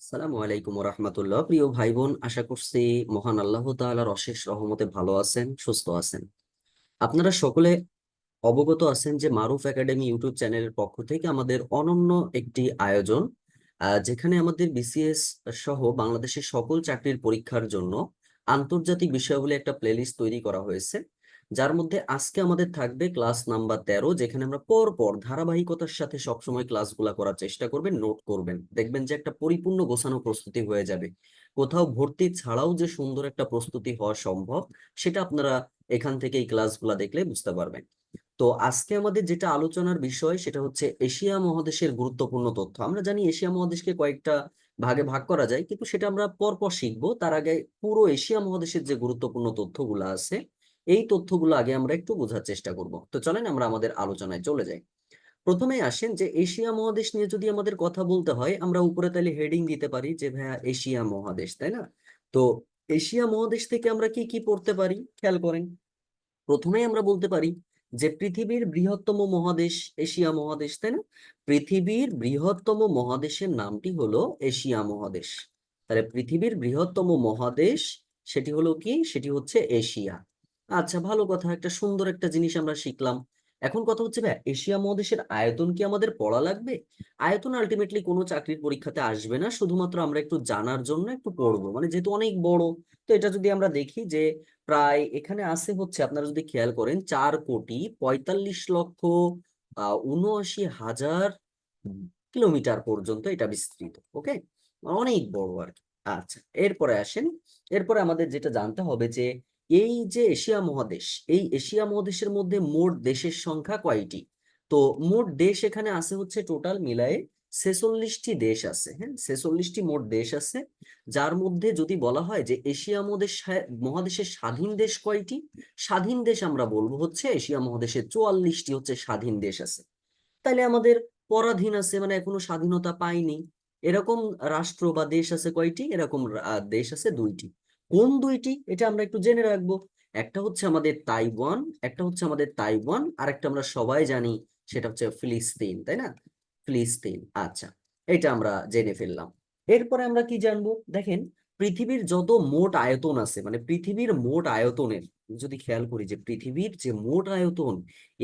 আসসালামু আলাইকুম রহমতুল্লাহ প্রিয় ভাই বোন আশা করছি মহান আল্লাহ তাআলার অশেষ রহমতে ভালো আছেন, সুস্থ আছেন। আপনারা সকলে অবগত আছেন যে মারুফ একাডেমি ইউটিউব চ্যানেলের পক্ষ থেকে আমাদের অনন্য একটি আয়োজন যেখানে আমাদের বিসিএস সহ বাংলাদেশের সকল চাকরির পরীক্ষার জন্য আন্তর্জাতিক বিষয়াবলী একটা প্লেলিস্ট তৈরি করা হয়েছে। যার মধ্যে আজকে আমাদের থাকবে ক্লাস নাম্বার তেরো, যেখানে আমরা পর পর ধারাবাহিকতার সাথে সবসময় ক্লাসগুলা করার চেষ্টা করবেন নোট করবেন। দেখবেন যে একটা পরিপূর্ণ গোছানো প্রস্তুতি হয়ে যাবে। কোথাও ভর্তি ছাড়াও যে সুন্দর একটা প্রস্তুতি হওয়া সম্ভব, সেটা আপনারা এখান থেকে এই ক্লাসগুলা দেখলে বুঝতে পারবেন। তো আজকে আমাদের যেটা আলোচনার বিষয়, সেটা হচ্ছে এশিয়া মহাদেশের গুরুত্বপূর্ণ তথ্য। আমরা জানি এশিয়া মহাদেশকে কয়েকটা ভাগে ভাগ করা যায়, কিন্তু সেটা আমরা পরপর শিখব। তার আগে পুরো এশিয়া মহাদেশের যে গুরুত্বপূর্ণ তথ্যগুলো আছে এই তথ্যগুলো আগে আমরা একটু বোঝার চেষ্টা করব। তো চলেন আমরা আমাদের আলোচনায় চলে যাই। প্রথমে আসেন যে এশিয়া মহাদেশ নিয়ে যদি আমাদের কথা বলতে হয়, আমরা উপরে তাহলে হেডিং দিতে পারি যে ভাইয়া এশিয়া মহাদেশ, তাই না? তো এশিয়া মহাদেশ থেকে আমরা কি কি পড়তে পারি? খেয়াল করেন। প্রথমেই আমরা বলতে পারি যে পৃথিবীর বৃহত্তম মহাদেশ এশিয়া মহাদেশ, তাই না? পৃথিবীর বৃহত্তম মহাদেশের নামটি হলো এশিয়া মহাদেশ। তাহলে পৃথিবীর বৃহত্তম মহাদেশ সেটি হলো কি? সেটি হচ্ছে এশিয়া। আচ্ছা ভালো কথা। একটা সুন্দর একটা জিনিস আমরা শিখলাম। এখন কথা হচ্ছে ভাই এশিয়া মহাদেশের আয়তন কি আমাদের পড়া লাগবে? আয়তন আলটিমেটলি কোনো চাকরির পরীক্ষাতে আসবে না, শুধুমাত্র আমরা একটু জানার জন্য একটু পড়ব। মানে যেহেতু অনেক বড়, তো এটা যদি আমরা দেখি যে প্রায় এখানে আছে হচ্ছে, আপনারা যদি খেয়াল করেন, চার কোটি পঁয়তাল্লিশ লক্ষ আহ উনআশি হাজার কিলোমিটার পর্যন্ত এটা বিস্তৃত, ওকে? অনেক বড় আর কি। আচ্ছা এরপরে আসেন। এরপরে আমাদের যেটা জানতে হবে যে এই যে এশিয়া মহাদেশ, এই এশিয়া মহাদেশের মধ্যে মোট দেশের সংখ্যা কয়টি? তো মোট দেশ এখানে আছে হচ্ছে টোটাল মিলায়ে ছেচল্লিশটি দেশ আছে হ্যাঁ? ছেচল্লিশটি মোট দেশ আছে, যার মধ্যে যদি বলা হয় যে এশিয়া মহাদেশ মহাদেশের স্বাধীন দেশ কয়টি? স্বাধীন দেশ আমরা বলব হচ্ছে এশিয়া মহাদেশের চুয়াল্লিশটি হচ্ছে স্বাধীন দেশ আছে। তাইলে আমাদের পরাধীন আছে মানে এখনও স্বাধীনতা পায়নি। এরকম রাষ্ট্র বা দেশ আছে কয়টি? এরকম দেশ আছে দুইটি। কোন দুইটি? এটা আমরা একটু জেনে রাখব। একটা হচ্ছে আমাদের তাইওয়ান, একটা হচ্ছে আমাদের তাইওয়ান আর একটা আমরা সবাই জানি, সেটা হচ্ছে ফিলিস্তিন, তাই না? ফিলিস্তিন আচ্ছা এটা আমরা জেনে ফেললাম। এরপরে আমরা কি জানব? দেখেন, পৃথিবীর যত মোট আয়তন আছে মানে পৃথিবীর মোট আয়তনের, যদি খেয়াল করি যে পৃথিবীর যে মোট আয়তন,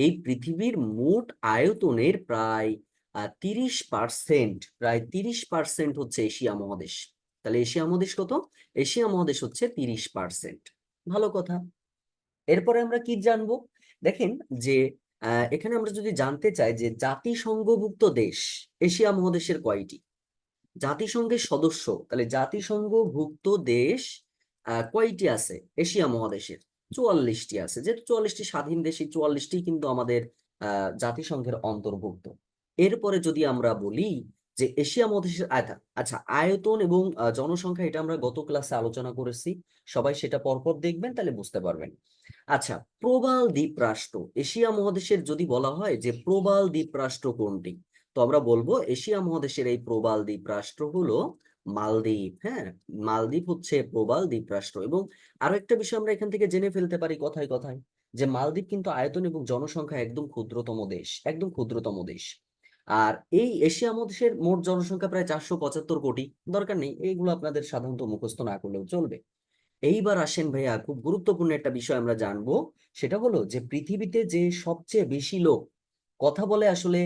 এই পৃথিবীর মোট আয়তনের প্রায় তিরিশ পার্সেন্ট, প্রায় তিরিশ পার্সেন্ট হচ্ছে এশিয়া মহাদেশ। তাহলে এশিয়া মহাদেশ কত? এশিয়া মহাদেশ হচ্ছে তিরিশ পার্সেন্ট ভালো কথা। এরপরে আমরা কি জানব? দেখেন যে এখানে আমরা যদি জানতে চাই যে জাতিসংঘভুক্ত দেশ এশিয়া মহাদেশের কয়টি? জাতিসংঘের সদস্য, তাহলে জাতিসংঘভুক্ত দেশ কয়টি আছে এশিয়া মহাদেশের? চুয়াল্লিশটি আছে। যেহেতু চুয়াল্লিশটি স্বাধীন দেশ এই চুয়াল্লিশটি কিন্তু আমাদের জাতিসংঘের অন্তর্ভুক্ত। এরপরে যদি আমরা বলি যে এশিয়া মহাদেশের আয়তন আচ্ছা আয়তন এবং জনসংখ্যা এটা আমরা গত ক্লাসে আলোচনা করেছি। সবাই সেটা পরপর দেখবেন, তাহলে বুঝতে পারবেন। আচ্ছা প্রবাল দ্বীপ রাষ্ট্র এশিয়া মহাদেশের যদি বলা হয় যে প্রবাল দ্বীপ রাষ্ট্র কোনটি? তো আমরা বলব এশিয়া মহাদেশের এই প্রবাল দ্বীপ রাষ্ট্র হলো মালদ্বীপ হ্যাঁ? মালদ্বীপ হচ্ছে প্রবাল দ্বীপ রাষ্ট্র এবং আরও একটা বিষয় আমরা এখান থেকে জেনে ফেলতে পারি কথায় কথায় যে মালদ্বীপ কিন্তু আয়তন এবং জনসংখ্যা একদম ক্ষুদ্রতম দেশ, একদম ক্ষুদ্রতম দেশ। আর এই এশিয়া মহাদেশের মোট জনসংখ্যা প্রায় চারশো পঁচাত্তর কোটি। দরকার নেই, এইগুলো আপনাদের সাধারণত মুখস্থ না করলেও চলবে। এইবার আসেন ভাইয়া, খুব গুরুত্বপূর্ণ একটা বিষয় আমরা জানব, সেটা হলো যে পৃথিবীতে যে সবচেয়ে বেশি লোক কথা বলে আসলে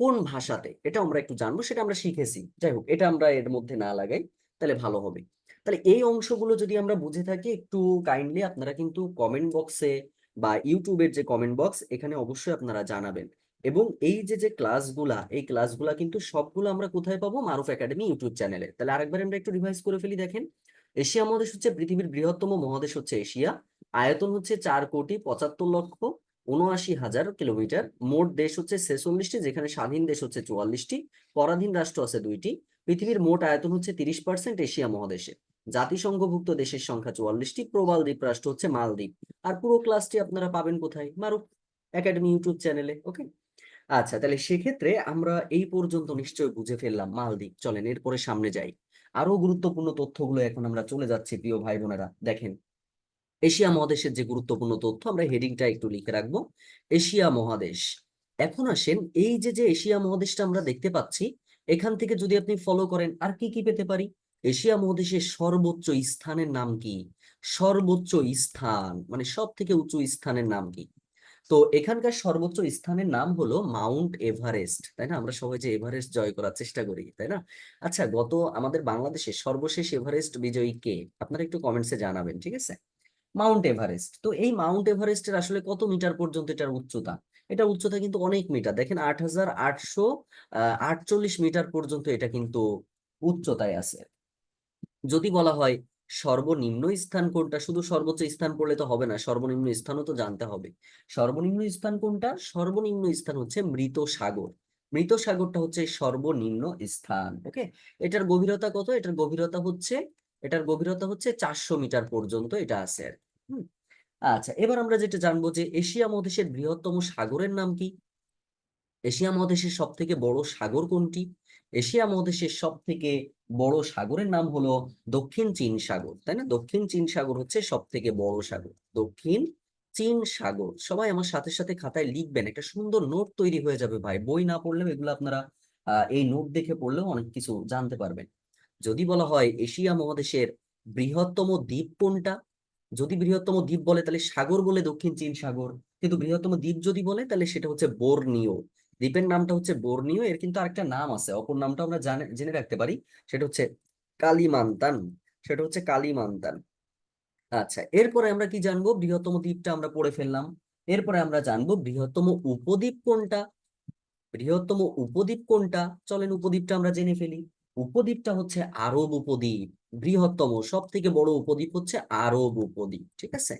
কোন ভাষাতে, এটা আমরা একটু জানব, সেটা আমরা শিখেছি। যাই হোক, এটা আমরা এর মধ্যে না লাগাই, তাহলে ভালো হবে। তাহলে এই অংশগুলো যদি আমরা বুঝে থাকি, একটু কাইন্ডলি আপনারা কিন্তু কমেন্ট বক্সে বা ইউটিউবের যে কমেন্ট বক্স এখানে অবশ্যই আপনারা জানাবেন। এবং এই যে যে ক্লাসগুলা এই ক্লাসগুলা কিন্তু সবগুলো আমরা কোথায় পাবো? মারুফ একাডেমি ইউটিউব চ্যানেলে তাহলে আরেকবার আমরা একটু রিভাইজ করে ফেলি, দেখেন। এশিয়া মহাদেশ হচ্ছে পৃথিবীর বৃহত্তম মহাদেশ হচ্ছে এশিয়া। আয়তন হচ্ছে চার কোটি পঁচাত্তর লক্ষ উনআশি হাজার কিলোমিটার। মোট দেশ হচ্ছে ছেচল্লিশটি, যেখানে স্বাধীন দেশ হচ্ছে চুয়াল্লিশটি, পরাধীন রাষ্ট্র আছে দুইটি। পৃথিবীর মোট আয়তন হচ্ছে তিরিশ পার্সেন্ট এশিয়া মহাদেশে। জাতিসংঘভুক্ত দেশের সংখ্যা চুয়াল্লিশটি, প্রবাল দ্বীপ রাষ্ট্র হচ্ছে মালদ্বীপ। আর পুরো ক্লাসটি আপনারা পাবেন কোথায়? মারুফ একাডেমি ইউটিউব চ্যানেলে ওকে আচ্ছা তাহলে সেক্ষেত্রে আমরা এই পর্যন্ত নিশ্চয় বুঝে ফেললাম। মালদ্বীপ, চলেন এরপরে সামনে যাই। আরও গুরুত্বপূর্ণ তথ্যগুলো এখন আমরা চলে যাচ্ছি, প্রিয় ভাই বোনেরা দেখেন, এশিয়া মহাদেশের যে গুরুত্বপূর্ণ তথ্য, আমরা হেডিংটা একটু লিখে রাখব। এশিয়া মহাদেশ। এখন আসেন, এই যে যে এশিয়া মহাদেশটা আমরা দেখতে পাচ্ছি, এখান থেকে যদি আপনি ফলো করেন, আর কি কি পেতে পারি? এশিয়া মহাদেশের সর্বোচ্চ স্থানের নাম কি? সর্বোচ্চ স্থান মানে সব থেকে উঁচু স্থানের নাম কি? তো এখানকার সর্বোচ্চ স্থানের নাম হলো মাউন্ট এভারেস্ট, তাই না? আমরা সবাই যে এভারেস্ট জয় করার চেষ্টা করি, তাই না? আচ্ছা গত আমাদের বাংলাদেশের সর্বশেষ এভারেস্ট বিজয়ী কে? আপনারা একটু কমেন্টসে জানাবেন, ঠিক আছে? Mount Everest. তো এই মাউন্ট এভারেস্টের আসলে কত মিটার পর্যন্ত এটার উচ্চতা? এটা উচ্চতা কিন্তু অনেক মিটার। দেখেন আট হাজার আটশো আটচল্লিশ মিটার পর্যন্ত এটা কিন্তু উচ্চতায় আছে। যদি বলা হয় সর্বনিম্ন স্থান কোনটা? শুধু সর্বোচ্চ স্থান পড়লে তো হবে না, সর্বনিম্ন স্থানও তো জানতে হবে। সর্বনিম্ন স্থান কোনটা? সর্বনিম্ন স্থান হচ্ছে মৃত সাগর। মৃত সাগরটা হচ্ছে সর্বনিম্ন স্থান, ওকে? এটার গভীরতা কত? এটার গভীরতা হচ্ছে, এটার গভীরতা হচ্ছে চারশো মিটার পর্যন্ত এটা আছে আর। আচ্ছা এবার আমরা যেটা জানব যে এশিয়া মহাদেশের বৃহত্তম সাগরের নাম কি? এশিয়া মহাদেশের সব থেকে বড় সাগর কোনটি? এশিয়া মহাদেশের সব থেকে বড় সাগরের নাম হলো দক্ষিণ চীন সাগর, তাই না? দক্ষিণ চীন সাগর হচ্ছে সব থেকে বড় সাগর। দক্ষিণ চীন সাগর, সবাই আমার সাথে সাথে খাতায় লিখবেন, একটা সুন্দর নোট তৈরি হয়ে যাবে ভাই। বই না পড়লেও এগুলো আপনারা এই নোট দেখে পড়লেও অনেক কিছু জানতে পারবেন। যদি বলা হয় এশিয়া মহাদেশের বৃহত্তম দ্বীপ কোনটা? যদি বৃহত্তম দ্বীপ বলে তাহলে সাগর বলে দক্ষিণ চীন সাগর, কিন্তু বৃহত্তম দ্বীপ যদি বলে তাহলে সেটা হচ্ছে বোর্নিও। দ্বীপের নামটা হচ্ছে বোর্নিও এর কিন্তু আরেকটা নাম আছে। অপর নামটা আমরা জানে, জেনে রাখতে পারি। সেটা হচ্ছে কালিমান্তান। সেটা হচ্ছে কালিমান্তান। আচ্ছা এরপরে আমরা কি জানব? বৃহত্তম দ্বীপটা আমরা পড়ে ফেললাম। এরপরে আমরা জানব বৃহত্তম উপদ্বীপ কোনটা? বৃহত্তম উপদ্বীপ কোনটা? চলেন উপদ্বীপটা আমরা জেনে ফেলি। উপদ্বীপটা হচ্ছে আরব উপদ্বীপ। বৃহত্তম সব থেকে বড় উপদ্বীপ হচ্ছে আরব উপদ্বীপ। ঠিক আছে?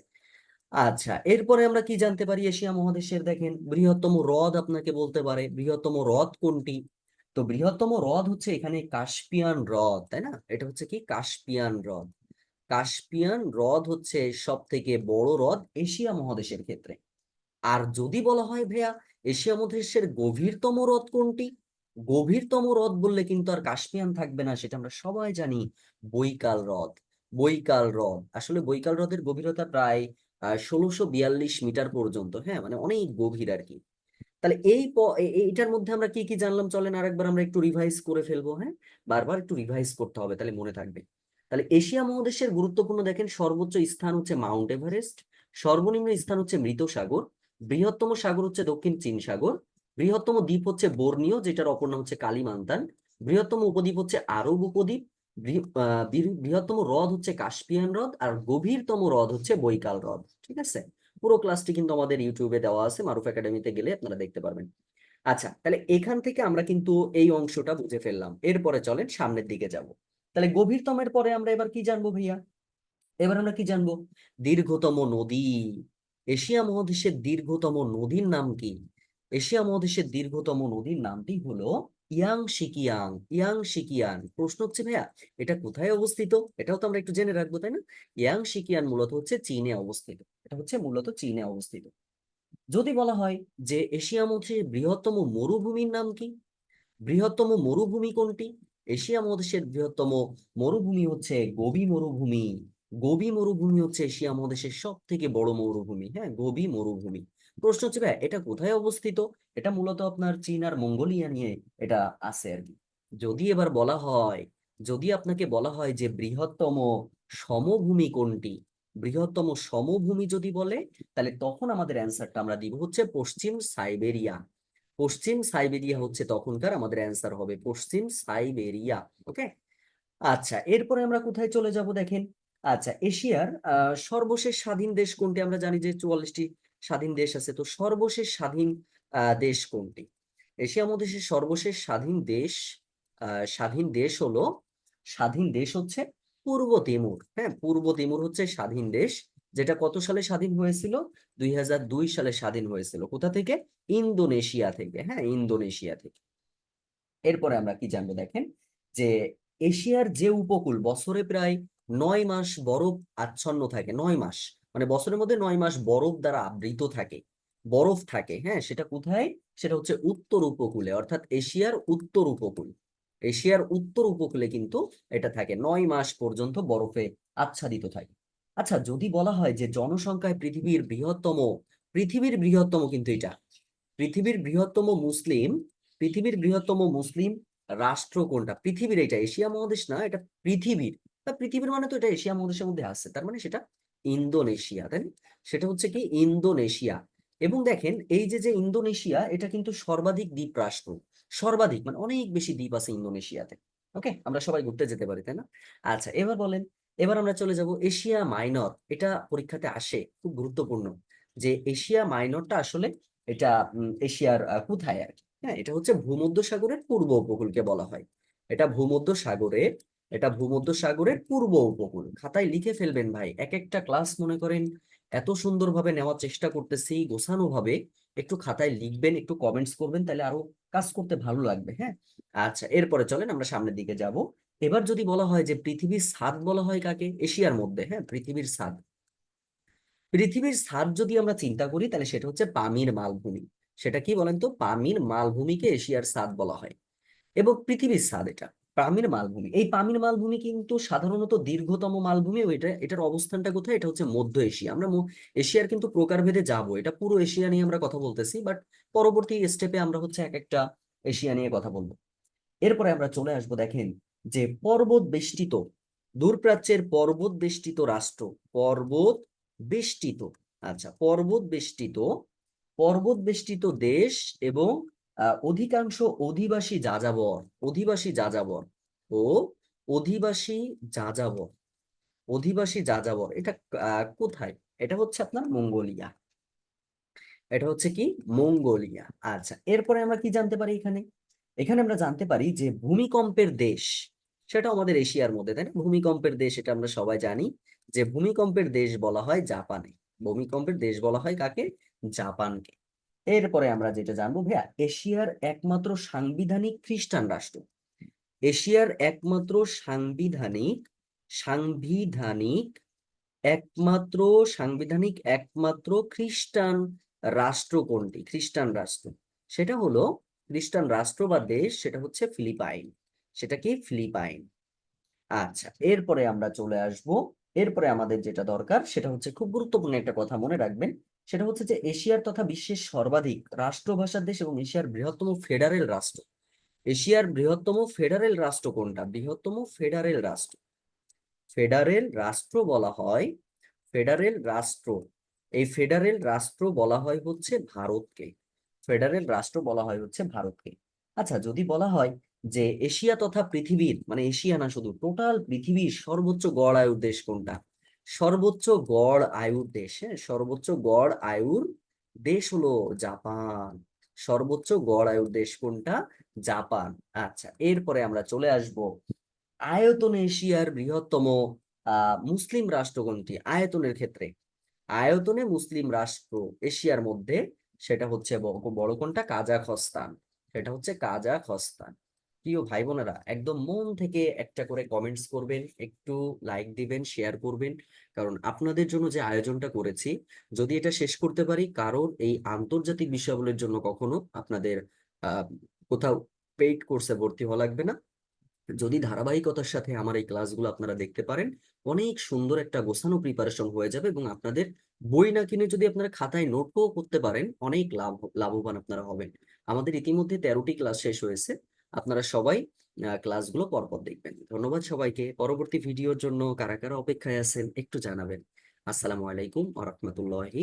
আচ্ছা এরপরে আমরা কি জানতে পারি? এশিয়া মহাদেশের দেখেন, বৃহত্তম হ্রদ আপনাকে বলতে পারে। বৃহত্তম হ্রদ কোনটি? তো বৃহত্তম হ্রদ হচ্ছে এখানে কাস্পিয়ান হ্রদ, তাই না? এটা হচ্ছে কি? কাস্পিয়ান হ্রদ। কাস্পিয়ান হ্রদ হচ্ছে সব থেকে বড় হ্রদ এশিয়া মহাদেশের ক্ষেত্রে। আর যদি বলা হয় ভাইয়া, এশিয়া মহাদেশের গভীরতম হ্রদ কোনটি? গভীরতম হ্রদ বললে কিন্তু আর কাস্পিয়ান থাকবে না, সেটা আমরা সবাই জানি, বৈকাল হ্রদ। বৈকাল হ্রদ। আসলে বৈকাল হ্রদের গভীরতা প্রায় ষোলোশো বিয়াল্লিশ মিটার পর্যন্ত হ্যাঁ মানে অনেক গভীর আর কি। তাহলে এই প- এ- এ- এটার মধ্যে আমরা কি কি জানলাম? চলেন আরেকবার আমরা একটু রিভাইজ করে ফেলব হ্যাঁ? বারবার একটু রিভাইজ করতে হবে, তাহলে মনে থাকবে। তাহলে এশিয়া মহাদেশের গুরুত্বপূর্ণ দেখেন, সর্বোচ্চ স্থান হচ্ছে মাউন্ট এভারেস্ট, সর্বনিম্ন স্থান হচ্ছে মৃত সাগর বৃহত্তম সাগর হচ্ছে দক্ষিণ চীন সাগর, বৃহত্তম দ্বীপ হচ্ছে বোর্নিও যেটার অপর নাম হচ্ছে কালিমান্তান, বৃহত্তম উপদ্বীপ হচ্ছে আরব উপদ্বীপ বৃহত্তম হ্রদ হচ্ছে কাস্পিয়ান হ্রদ আর গভীরতম হ্রদ হচ্ছে বৈকাল হ্রদ, ঠিক আছে? পুরো ক্লাসটি কিন্তু আমাদের ইউটিউবে দেওয়া আছে মারুফ একাডেমিতে গেলে আপনারা দেখতে পারবেন। আচ্ছা তাহলে এখান থেকে আমরা কিন্তু এই অংশটা বুঝে ফেললাম, এরপরে চলেন সামনের দিকে যাব। তাহলে গভীরতমের পরে আমরা এবার কি জানব ভাইয়া? এবার আমরা কি জানব? দীর্ঘতম নদী, এশিয়া মহাদেশের দীর্ঘতম নদীর নাম কি? এশিয়া মহাদেশের দীর্ঘতম নদীর নামটি হলো ইয়াং সিকিয়াং ইয়াং সিকিয়ান প্রশ্ন হচ্ছে, ভাইয়া, এটা কোথায় অবস্থিত? এটাও তো আমরা একটু জেনে রাখব, তাই না? ইয়াং সিকিয়ান মূলত হচ্ছে চীনে অবস্থিত। এটা হচ্ছে মূলত চীনে অবস্থিত। যদি বলা হয় যে এশিয়া মহাদেশের বৃহত্তম মরুভূমির নাম কি? বৃহত্তম মরুভূমি কোনটি? এশিয়া মহাদেশের বৃহত্তম মরুভূমি হচ্ছে গোবি মরুভূমি। গোবি মরুভূমি হচ্ছে এশিয়া মহাদেশের সব থেকে বড় মরুভূমি হ্যাঁ গোবি মরুভূমি। প্রশ্ন হচ্ছে, ভাই, এটা কোথায় অবস্থিত? এটা মূলত আপনার চীন আর মঙ্গোলিয়া নিয়ে এটা আছে আর কি। যদি এবার বলা হয়, যদি আপনাকে বলা হয় যে বৃহত্তম সমভূমি কোনটি, বৃহত্তম সমভূমি যদি বলে, তাহলে তখন আমাদের অ্যান্সারটা আমরা দিব হচ্ছে পশ্চিম সাইবেরিয়া। পশ্চিম সাইবেরিয়া হচ্ছে তখনকার আমাদের অ্যান্সার হবে পশ্চিম সাইবেরিয়া, ওকে? আচ্ছা এরপরে আমরা কোথায় চলে যাব দেখেন? আচ্ছা এশিয়ার সর্বশেষ স্বাধীন দেশ কোনটি আমরা জানি যে চুয়াল্লিশটি স্বাধীন দেশ আছে, তো সর্বশেষ স্বাধীন দেশ কোনটি? এশিয়া মহাদেশের সর্বশেষ স্বাধীন দেশ স্বাধীন দেশ হলো, স্বাধীন দেশ হচ্ছে পূর্ব তিমুর হ্যাঁ? পূর্ব তিমুর হচ্ছে স্বাধীন দেশ, যেটা কত সালে স্বাধীন হয়েছিল? দুই সালে স্বাধীন হয়েছিল। কোথা থেকে? ইন্দোনেশিয়া থেকে হ্যাঁ? ইন্দোনেশিয়া থেকে। এরপরে আমরা কি জানব দেখেন? যে এশিয়ার যে উপকূল, বছরে প্রায় নয় মাস বরফ আচ্ছন্ন থাকে, নয় মাস। মানে বছরের মধ্যে নয় মাস বরফ দ্বারা আবৃত থাকে। বরফ থাকে হ্যাঁ? সেটা কোথায়? সেটা হচ্ছে উত্তর উপকূলে, অর্থাৎ এশিয়ার উত্তর উপকূল। এশিয়ার উত্তর উপকূলে কিন্তু এটা থাকে। নয় মাস পর্যন্ত বরফে আচ্ছাদিত থাকে। আচ্ছা যদি বলা হয় যে জনসংখ্যায় পৃথিবীর বৃহত্তম পৃথিবীর বৃহত্তম কিন্তু এটা। পৃথিবীর বৃহত্তম মুসলিম, পৃথিবীর বৃহত্তম মুসলিম রাষ্ট্র কোনটা? পৃথিবীর এটা, এশিয়া মহাদেশ না, এটা পৃথিবীর। পৃথিবীর মানে তো এটা এশিয়া মহাদেশের মধ্যে আসছে তার মানে সেটা ইন্দোনেশিয়া, তাই সেটা হচ্ছে কি ইন্দোনেশিয়া। এবং দেখেন, এই যে যে ইন্দোনেশিয়া, এটা কিন্তু সর্বাধিক দ্বীপ রাষ্ট্র সর্বাধিক মানে অনেক বেশি দ্বীপ আছে ইন্দোনেশিয়াতে। ওকে? আমরা সবাই ঘুরতে যেতে পারি, তাই না? আচ্ছা এবার বলেন, এবার আমরা চলে যাব এশিয়া মাইনর। এটা পরীক্ষাতে আসে, খুব গুরুত্বপূর্ণ, যে এশিয়া মাইনরটা আসলে এটা এশিয়ার কোথায় আর কি? হ্যাঁ এটা হচ্ছে ভূমধ্য সাগরের পূর্ব উপকূলকে বলা হয়। এটা ভূমধ্য সাগরের এটা ভূমধ্য সাগরের পূর্ব উপকূল। খাতায় লিখে ফেলবেন, ভাই। এক একটা ক্লাস মনে করেন, এত সুন্দরভাবে নেওয়ার চেষ্টা করতেছি গোছানো ভাবে একটু খাতায় লিখবেন, একটু কমেন্টস করবেন, তাহলে আরও কাজ করতে ভালো লাগবে হ্যাঁ? আচ্ছা এরপরে চলেন আমরা সামনের দিকে যাব। এবার যদি বলা হয় যে পৃথিবীর ছাদ বলা হয় কাকে? এশিয়ার মধ্যে হ্যাঁ? পৃথিবীর ছাদ পৃথিবীর ছাদ যদি আমরা চিন্তা করি, তাহলে সেটা হচ্ছে পামির মালভূমি। সেটা কি বলেন তো? পামির মালভূমিকে এশিয়ার ছাদ বলা হয়। এবং পৃথিবীর ছাদ এটা। পামির মালভূমি। এই পামির মালভূমি কিন্তু সাধারণত দীর্ঘতম মালভূমি এটা, এটার অবস্থানটা কোথায়? এটা হচ্ছে মধ্য এশিয়া। আমরা এশিয়ার কিন্তু প্রকারভেদে যাব। এটা পুরো এশিয়া নিয়ে আমরা কথা বলতেছি, বাট পরবর্তী স্টেপে আমরা হচ্ছে এক একটা এশিয়া নিয়ে কথা বলব। এরপরে আমরা চলে আসব, দেখেন যে পর্বত বেষ্টিত, দূরপ্রাচ্যের পর্বত বেষ্টিত রাষ্ট্র, পর্বত বেষ্টিত। আচ্ছা পর্বত বেষ্টিত পর্বত বেষ্টিত দেশ এবং অধিকাংশ অধিবাসী যাযাবর অধিবাসী যাযাবর ও অধিবাসী যাযাবর অধিবাসী যাযাবর, এটা কোথায়? এটা হচ্ছে আপনার মঙ্গোলিয়া। এটা হচ্ছে কি? মঙ্গোলিয়া। আচ্ছা এরপরে আমরা কি জানতে পারি এখানে? এখানে আমরা জানতে পারি যে ভূমিকম্পের দেশ, সেটা আমাদের এশিয়ার মধ্যে, তাই না? ভূমিকম্পের দেশ, এটা আমরা সবাই জানি যে ভূমিকম্পের দেশ বলা হয় জাপানে। ভূমিকম্পের দেশ বলা হয় কাকে? জাপানকে। এরপরে আমরা যেটা জানব, ভাইয়া, এশিয়ার একমাত্র সাংবিধানিক খ্রিস্টান রাষ্ট্র। এশিয়ার একমাত্র সাংবিধানিক সাংবিধানিক একমাত্র সাংবিধানিক একমাত্র খ্রিস্টান রাষ্ট্র কোনটি? খ্রিস্টান রাষ্ট্র। সেটা হলো খ্রিস্টান রাষ্ট্র বা দেশ, সেটা হচ্ছে ফিলিপাইন। সেটা কি? ফিলিপাইন। আচ্ছা এরপরে আমরা চলে আসব। এরপরে আমাদের যেটা দরকার, সেটা হচ্ছে খুব গুরুত্বপূর্ণ একটা কথা মনে রাখবেন। সেটা হচ্ছে যে এশিয়ার তথা বিশ্বের সর্বাধিক রাষ্ট্রভাষার দেশ এবং এশিয়ার বৃহত্তম ফেডারেল রাষ্ট্র। এশিয়ার বৃহত্তম ফেডারেল রাষ্ট্র কোনটা? বৃহত্তম ফেডারেল রাষ্ট্র। ফেডারেল রাষ্ট্র বলা হয়, ফেডারেল রাষ্ট্র। এই ফেডারেল রাষ্ট্র বলা হয় হচ্ছে ভারতকে। ফেডারেল রাষ্ট্র বলা হয় হচ্ছে ভারতকে। আচ্ছা যদি বলা হয় যে এশিয়া তথা পৃথিবীর মানে এশিয়া না শুধু, টোটাল পৃথিবীর সর্বোচ্চ গড় আয়ুর দেশ কোনটা? সর্বোচ্চ গড় আয়ুর দেশ হ্যাঁ? সর্বোচ্চ গড় আয়ুর দেশ হলো জাপান। সর্বোচ্চ গড় আয়ুর দেশ কোনটা? জাপান। আচ্ছা এরপরে আমরা চলে আসব। আয়তন এশিয়ার বৃহত্তম মুসলিম রাষ্ট্র কোনটি? আয়তনের ক্ষেত্রে। আয়তনে মুসলিম রাষ্ট্র এশিয়ার মধ্যে, সেটা হচ্ছে বড় কোনটা? কাজাখস্তান। সেটা হচ্ছে কাজাখস্তান। প্রিয় ভাই বোনেরা একদম মন থেকে একটা করে কমেন্টস করবেন, একটু লাইক দিবেন শেয়ার করবেন। কারণ আপনাদের জন্য যে আয়োজনটা করেছি, যদি এটা শেষ করতে পারি কারণ এই আন্তর্জাতিক বিষয়াবলীর জন্য কখনো আপনাদের কোথাও পেইড কোর্সে ভর্তি হওয়া লাগবে না। যদি ধারাবাহিকতার সাথে আমার এই ক্লাসগুলো আপনারা দেখতে পারেন, অনেক সুন্দর একটা গোছানো প্রিপারেশন হয়ে যাবে এবং আপনাদের বই না কিনে যদি আপনারা খাতায় নোটও করতে পারেন, অনেক লাভ, লাভবান আপনারা হবেন। আমাদের ইতিমধ্যে তেরোটি ক্লাস শেষ হয়েছে। আপনারা সবাই ক্লাসগুলো পরপর দেখবেন। ধন্যবাদ সবাইকে। পরবর্তী ভিডিওর জন্য কারা কারা অপেক্ষায় আছেন একটু জানাবেন। আসসালামু আলাইকুম আ রহমতুল্লাহি